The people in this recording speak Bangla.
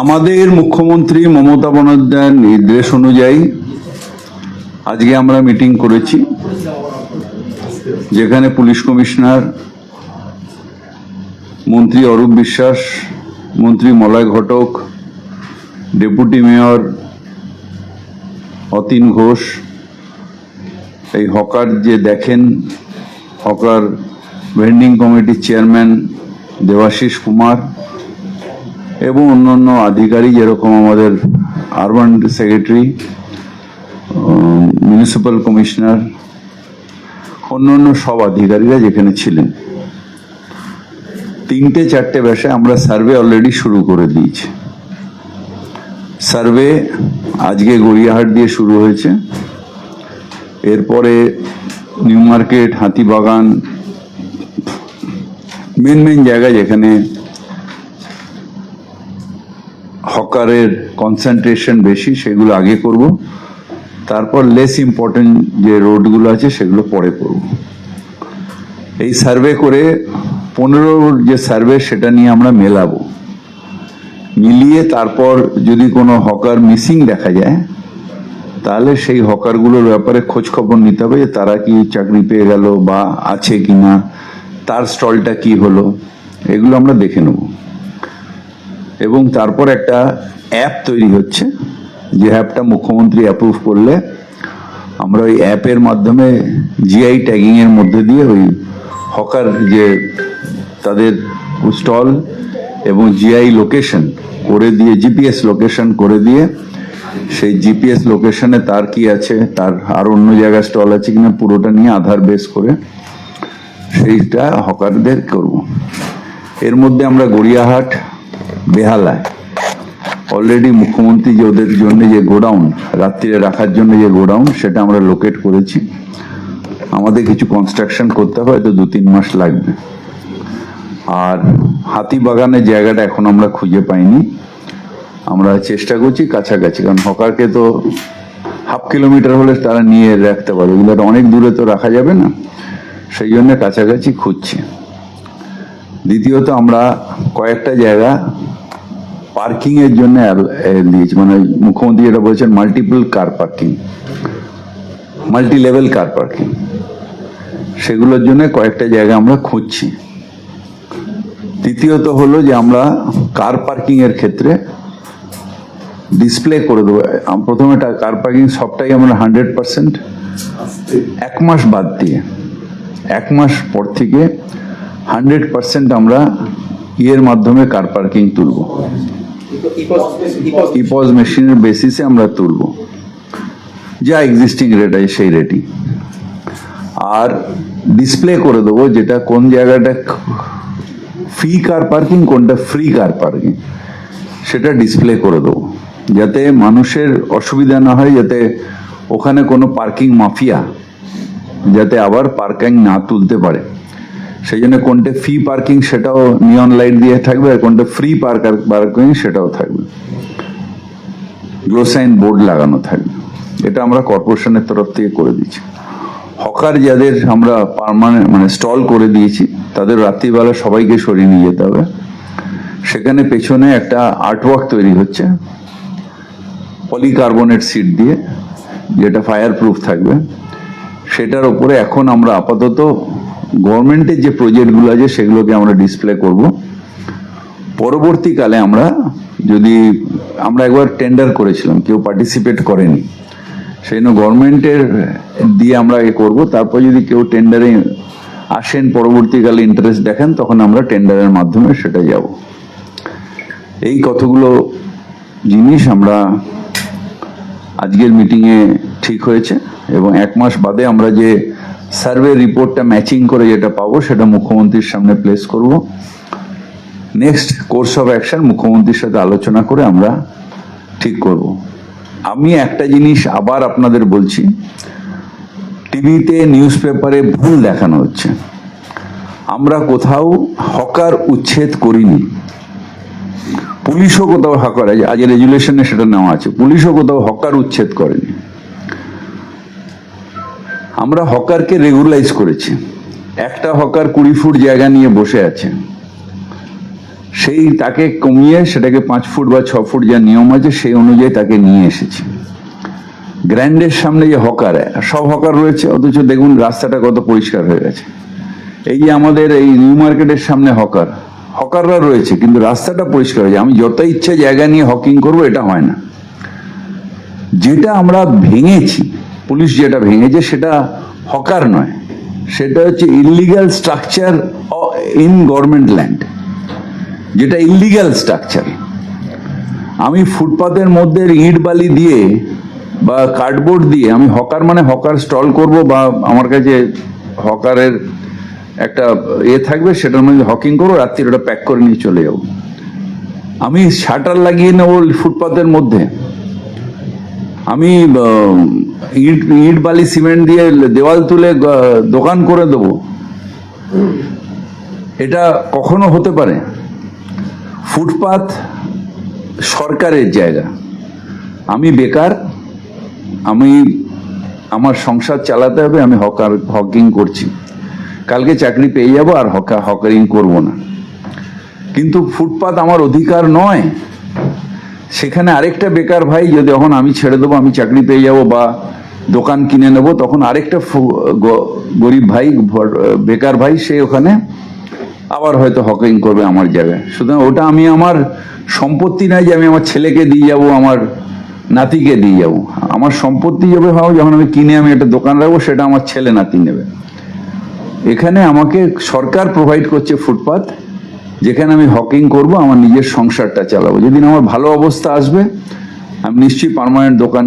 আমাদের মুখ্যমন্ত্রী মমতা বন্দ্যোপাধ্যায়ের নির্দেশ অনুযায়ী আজকে আমরা মিটিং করেছি, যেখানে পুলিশ কমিশনার মন্ত্রী অরূপ বিশ্বাস, মন্ত্রী মলয় ঘটক, ডেপুটি মেয়র অতীন ঘোষ, এই হকার যে দেখেন, হকার ভেন্ডিং কমিটির চেয়ারম্যান দেবাশিস কুমার এবং অন্যান্য আধিকারিক, যেরকম আমাদের আরবান সেক্রেটারি মিউনিসিপ্যাল কমিশনার অন্যান্য সব আধিকারিকরা যেখানে ছিলেন। তিনটে চারটে ব্যাসে আমরা সার্ভে অলরেডি শুরু করে দিয়েছি। সার্ভে আজকে গড়িয়াহাট দিয়ে শুরু হয়েছে। এরপরে new market, Hatibagan main main জায়গা যেখানে হকারের কনসেন্ট্রেশন বেশি, সেগুলো আগে করব। তারপর লেস ইম্পর্টেন্ট যে রোডগুলো আছে, সেগুলো পরে করব। এই সার্ভে করে পনেরো যে সার্ভে সেটা নিয়ে আমরা মেলাবো। মিলিয়ে তারপর যদি কোনো হকার মিসিং দেখা যায়, তাহলে সেই হকারগুলোর ব্যাপারে খোঁজ খবর নিতে হবে যে তারা কি চাকরি পেয়ে গেল বা আছে কিনা। তার স্টলটা কি হলো, এগুলো আমরা দেখে নেব। এবং তারপর একটা অ্যাপ তৈরি হচ্ছে, যে অ্যাপটা মুখ্যমন্ত্রী অ্যাপ্রুভ করলে আমরা ওই অ্যাপের মাধ্যমে জিআই ট্যাগিং এর মধ্যে দিয়ে ওই হকার যে তাদের স্টল এবং জিআই লোকেশন করে দিয়ে জিপিএস লোকেশন করে দিয়ে, সেই জিপিএস লোকেশনে তার কি আছে, তার আর অন্য জায়গায় স্টল আছে কিনা, পুরোটা নিয়ে আধার বেস করে সেইটা হকারদের করব। এর মধ্যে আমরা গড়িয়াহাট, বেহালায়। অলরেডি মুখ্যমন্ত্রী যে ওদের জন্য যে গোডাউন, রাত্রিরে রাখার জন্য যে গোডাউন, সেটা আমরা লোকেট করেছি। আমাদের কিছু কনস্ট্রাকশন করতে হবে, হয়তো দু তিন মাস লাগবে। আর হাতিবাগানের জায়গাটা এখন আমরা খুঁজে পাইনি। আমরা চেষ্টা করছি কাছাকাছি, কারণ হকারকে তো হাফ কিলোমিটার হলে তারা নিয়ে রাখতে পারবে ওগুলো তো অনেক দূরে তো রাখা যাবে না। সেই জন্য কাছাকাছি খুঁজছি। দ্বিতীয়ত আমরা কয়েকটা জায়গা পার্কিং এর জন্য দিয়েছি। মানে মুখ্যমন্ত্রী যেটা বলেছেন multiple car parking multi level car parking সেগুলোর জন্য কয়েকটা জায়গা আমরা খুঁজছি। তৃতীয়ত হলো যে আমরা কার পার্কিং এর ক্ষেত্রে ডিসপ্লে করে দেবো। প্রথমে কার পার্কিং সবটাই আমরা হান্ড্রেড পার্সেন্ট এক মাস বাদ দিয়ে এক মাস পর থেকে হান্ড্রেড পার্সেন্ট আমরা ইয়ের মাধ্যমে কার পার্কিং তুলব। ইপজ মেশিনের বেসিসে আমরা তুলব। যা এক্সিস্টিং রেট আছে সেই রেটই আর ডিসপ্লে করে দেবো যেটা কোন জায়গাটা ফি কার পার্কিং কোনটা ফ্রি কার পার্কিং সেটা ডিসপ্লে করে দেবো। যাতে মানুষের অসুবিধা না হয়, যাতে ওখানে কোনো পার্কিং মাফিয়া যাতে আবার পার্কিং না তুলতে পারে। সেই জন্য কোনটা ফি পার্কিং সেটাও নিয়ন লাইট দিয়ে থাকবে আর কোনটা ফ্রি পার্কার পার্কিং সেটাও থাকবে। গ্লোসাইন বোর্ড লাগানো থাকবে। এটা আমরা কর্পোরেশনের তরফ থেকে করে দিচ্ছি হকার যাদের আমরা পার্মানেন্ট মানে স্টল করে দিয়েছি, তাদের রাত্রিবেলা সবাইকে সরিয়ে নিয়ে যেতে হবে। সেখানে পেছনে একটা আর্টওয়ার্ক তৈরি হচ্ছে পলিকার্বনেট সিট দিয়ে, যেটা ফায়ার প্রুফ থাকবে। সেটার উপরে এখন আমরা আপাতত গভর্নমেন্টের যে প্রজেক্টগুলো আছে সেগুলোকে আমরা ডিসপ্লে করব। পরবর্তীকালে আমরা যদি আমরা একবার টেন্ডার করেছিলাম, কেউ পার্টিসিপেট করেনি, সেই জন্য গভর্নমেন্টের দিয়ে আমরা এ করব। তারপর যদি কেউ টেন্ডারে আসেন, পরবর্তীকালে ইন্টারেস্ট দেখেন, তখন আমরা টেন্ডারের মাধ্যমে সেটা যাব। এই কতগুলো জিনিস আমরা আজকের মিটিংয়ে ঠিক হয়েছে এবং এক মাস বাদে আমরা যে সার্ভে রিপোর্টটা ম্যাচিং করে যেটা পাবো, সেটা মুখ্যমন্ত্রীর সামনে প্লেস করব। নেক্সট কোর্স অফ অ্যাকশন মুখ্যমন্ত্রীর সাথে আলোচনা করে আমরা ঠিক করব। আমি একটা জিনিস আবার আপনাদের বলছি, টিভিতে নিউজ পেপারে ভুল দেখানো হচ্ছে। আমরা কোথাও হকার উচ্ছেদ করিনি। পুলিশও কোথাও হকার আছে আজ রেজুলেশনে সেটা নেওয়া আছে। পুলিশও কোথাও হকার উচ্ছেদ করেনি। আমরা হকারকে রেগুলাইজ করেছি। একটা হকার কুড়ি ফুট জায়গা নিয়ে বসে আছে। সেই তাকে কমিয়ে সেটাকে পাঁচ ফুট বা ছ ফুট যা নিয়ম আছে সেই অনুযায়ী তাকে নিয়ে এসেছি। গ্র্যান্ডের সামনে যে হকার, সব হকার রয়েছে, অথচ দেখুন রাস্তাটা কত পরিষ্কার হয়ে গেছে। এই যে আমাদের এই নিউ মার্কেটের সামনে হকার, হকাররা রয়েছে, কিন্তু রাস্তাটা পরিষ্কার হয়েছে আমি যত ইচ্ছে জায়গা নিয়ে হকিং করব, এটা হয় না। যেটা আমরা ভেঙেছি পুলিশ যেটা ভেঙেছে সেটা হকার নয়, সেটা হচ্ছে illegal structure in government land যেটা ইলিগাল স্ট্রাকচার আমি ফুটপাতের মধ্যে ইট বালি দিয়ে বা কার্ডবোর্ড দিয়ে, আমি হকার মানে হকার স্টল করব বা আমার কাছে হকারের একটা এ থাকবে, সেটার মধ্যে হকিং করব, রাত্রির ওটা প্যাক করে নিয়ে চলে যাব। আমি শাটার লাগিয়ে নেব ফুটপাতের মধ্যে। আমি ইট ইট বালি সিমেন্ট দিয়ে দেওয়াল তুলে দোকান করে দেবো। এটা কখনো হতে পারে। ফুটপাত সরকারের জায়গা। আমি বেকার, আমি আমার সংসার চালাতে হবে, আমি হকার, হকিং করছি। কালকে চাকরি পেয়ে যাব আর হকা, হকারিং করব না। কিন্তু ফুটপাত আমার অধিকার নয়। সেখানে আরেকটা বেকার ভাই যদি যখন আমি ছেড়ে দেবো, আমি চাকরি পেয়ে যাব বা দোকান কিনে নেব, তখন আরেকটা গরিব ভাই বেকার ভাই, সে ওখানে আবার হয়তো হকিং করবে আমার জায়গায়। সুতরাং ওটা আমি আমার সম্পত্তি নয় যে আমি আমার ছেলেকে দিয়ে যাব, আমার নাতিকে দিয়ে যাব। আমার সম্পত্তি যাবে ভাবো যখন আমি কিনে আমি একটা দোকান রাখব, সেটা আমার ছেলে নাতি নেবে। এখানে আমাকে সরকার প্রোভাইড করছে ফুটপাত। যেখানে আমি হকিং করব, আমার নিজের সংসারটা চালাবো। যেদিন আমার ভালো অবস্থা আসবে, আমি নিশ্চয়ই পারমানেন্ট দোকান